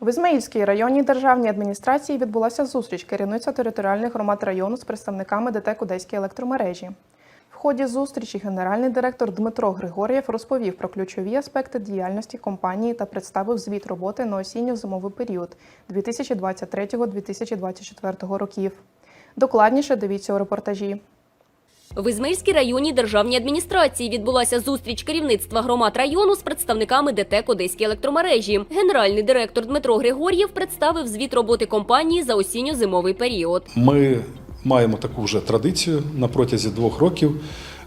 В Ізмаїльській районній державній адміністрації відбулася зустріч керівництва територіальних громад району з представниками ДТЕК Одеської електромережі. В ході зустрічі генеральний директор Дмитро Григорєв розповів про ключові аспекти діяльності компанії та представив звіт роботи на осінньо-зимовий період 2023-2024 років. Докладніше дивіться у репортажі. В Ізмаїльській районній державній адміністрації відбулася зустріч керівництва громад району з представниками ДТЕК Одеської електромережі. Генеральний директор Дмитро Григор'єв представив звіт роботи компанії за осінньо-зимовий період. Ми маємо таку вже традицію на протязі двох років.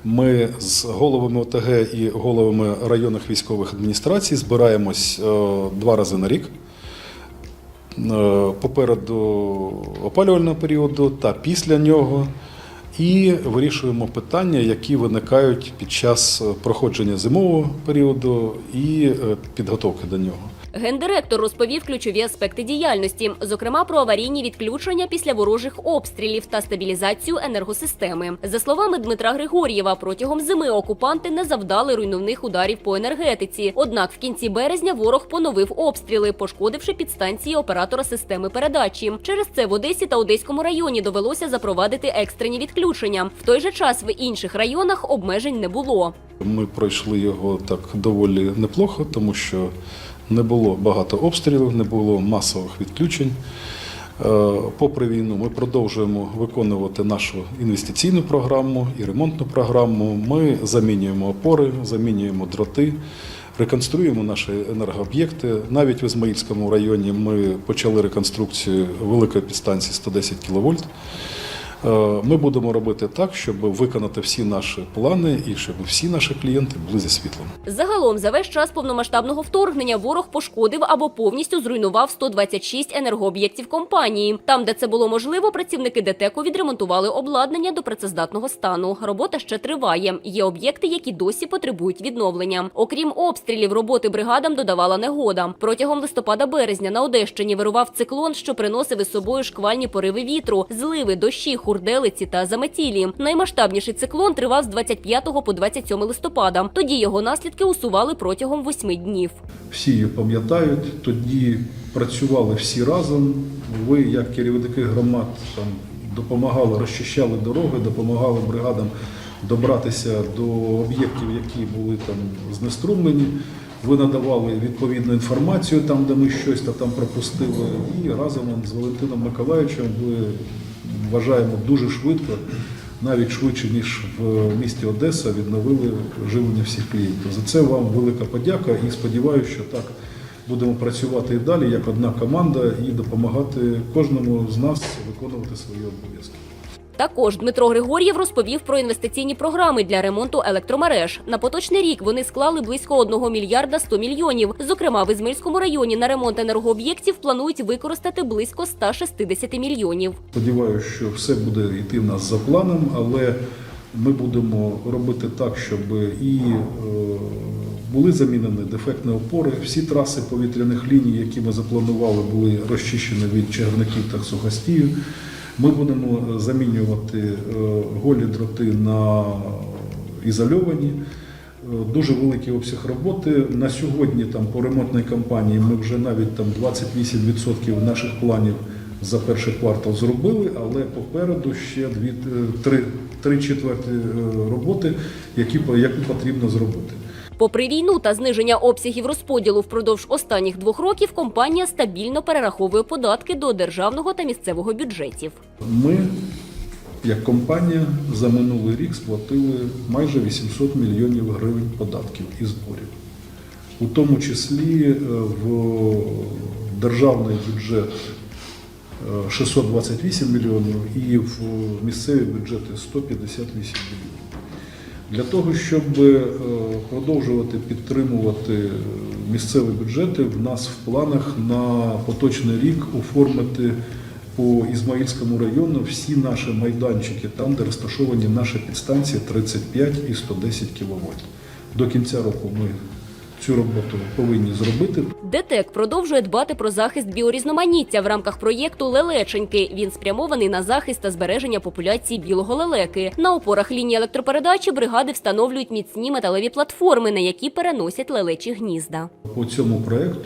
Ми з головами ОТГ і головами районних військових адміністрацій збираємось е, два рази на рік. Е, Попереду опалювального періоду та після нього. І вирішуємо питання, які виникають під час проходження зимового періоду і е, підготовки до нього. Гендиректор розповів ключові аспекти діяльності, зокрема про аварійні відключення після ворожих обстрілів та стабілізацію енергосистеми. За словами Дмитра Григор'єва, протягом зими окупанти не завдали руйнівних ударів по енергетиці. Однак в кінці березня ворог поновив обстріли, пошкодивши підстанції оператора системи передачі. Через це в Одесі та Одеському районі довелося запровадити екстрені відключення. В той же час в інших районах обмежень не було. Ми пройшли його так доволі неплохо, тому що не було багато обстрілів, не було масових відключень. Е, Попри війну, ми продовжуємо виконувати нашу інвестиційну програму і ремонтну програму. Ми замінюємо опори, замінюємо дроти, реконструюємо наші енергооб'єкти. Навіть в Ізмаїльському районі ми почали реконструкцію великої підстанції 110 кВт. Е, Ми будемо робити так, щоб виконати всі наші плани і щоб всі наші клієнти були зі світлом. Загалом за весь час повномасштабного вторгнення ворог пошкодив або повністю зруйнував 126 енергооб'єктів компанії. Там, де це було можливо, працівники ДТЕКу відремонтували обладнання до працездатного стану. Робота ще триває. Є об'єкти, які досі потребують відновлення. Окрім обстрілів, роботи бригадам додавала негода. Протягом листопада-березня на Одещині вирував циклон, що приносив із собою шквальні пориви вітру, зливи, дощі, хурделиці та заметілі. Наймасштабніший циклон тривав з 25 по 27 листопада. Тоді його наслідки усували протягом восьми днів. Всі пам'ятають. Тоді працювали всі разом. Ви, як керівники громад, там допомагали, розчищали дороги, допомагали бригадам добратися до об'єктів, які були там знеструмлені. Ви надавали відповідну інформацію там, де ми щось та там пропустили. І разом з Валентином Миколаївичем ви вважаємо дуже швидко, навіть швидше ніж в місті Одеса, відновили живлення всіх клієнтів. За це вам велика подяка і сподіваюся, що так будемо працювати і далі як одна команда і допомагати кожному з нас виконувати свої обов'язки. Також Дмитро Григор'єв розповів про інвестиційні програми для ремонту електромереж. На поточний рік вони склали близько 1 мільярда 100 мільйонів. Зокрема, в Ізмельському районі на ремонт енергооб'єктів планують використати близько 160 мільйонів. Сподіваюся, що все буде йти в нас за планом, але ми будемо робити так, щоб і е, були замінені дефектні опори. Всі траси повітряних ліній, які ми запланували, були розчищені від чагарників та сухостію. Ми будемо замінювати е, голі дроти на ізольовані. Е, Дуже великий обсяг роботи. На сьогодні там по ремонтній кампанії ми вже навіть там 28% наших планів за перший квартал зробили, але попереду ще дві, е, три, три четверті роботи, які, які потрібно зробити. Попри війну та зниження обсягів розподілу впродовж останніх двох років, компанія стабільно перераховує податки до державного та місцевого бюджетів. Ми, як компанія, за минулий рік сплатили майже 800 мільйонів гривень податків і зборів. У тому числі е, в державний бюджет е, 628 мільйонів і в місцеві бюджети 158 мільйонів. Для того, щоб е, продовжувати підтримувати місцеві бюджети, в нас в планах на поточний рік оформити по Ізмаїльському району всі наші майданчики, там, де розташовані наші підстанції 35 і 110 кВт. До кінця року ми цю роботу повинні зробити. ДТЕК продовжує дбати про захист біорізноманіття в рамках проєкту Лелеченьки. Він спрямований на захист та збереження популяції білого лелеки. На опорах лінії електропередачі бригади встановлюють міцні металеві платформи, на які переносять лелечі гнізда. По цьому проекту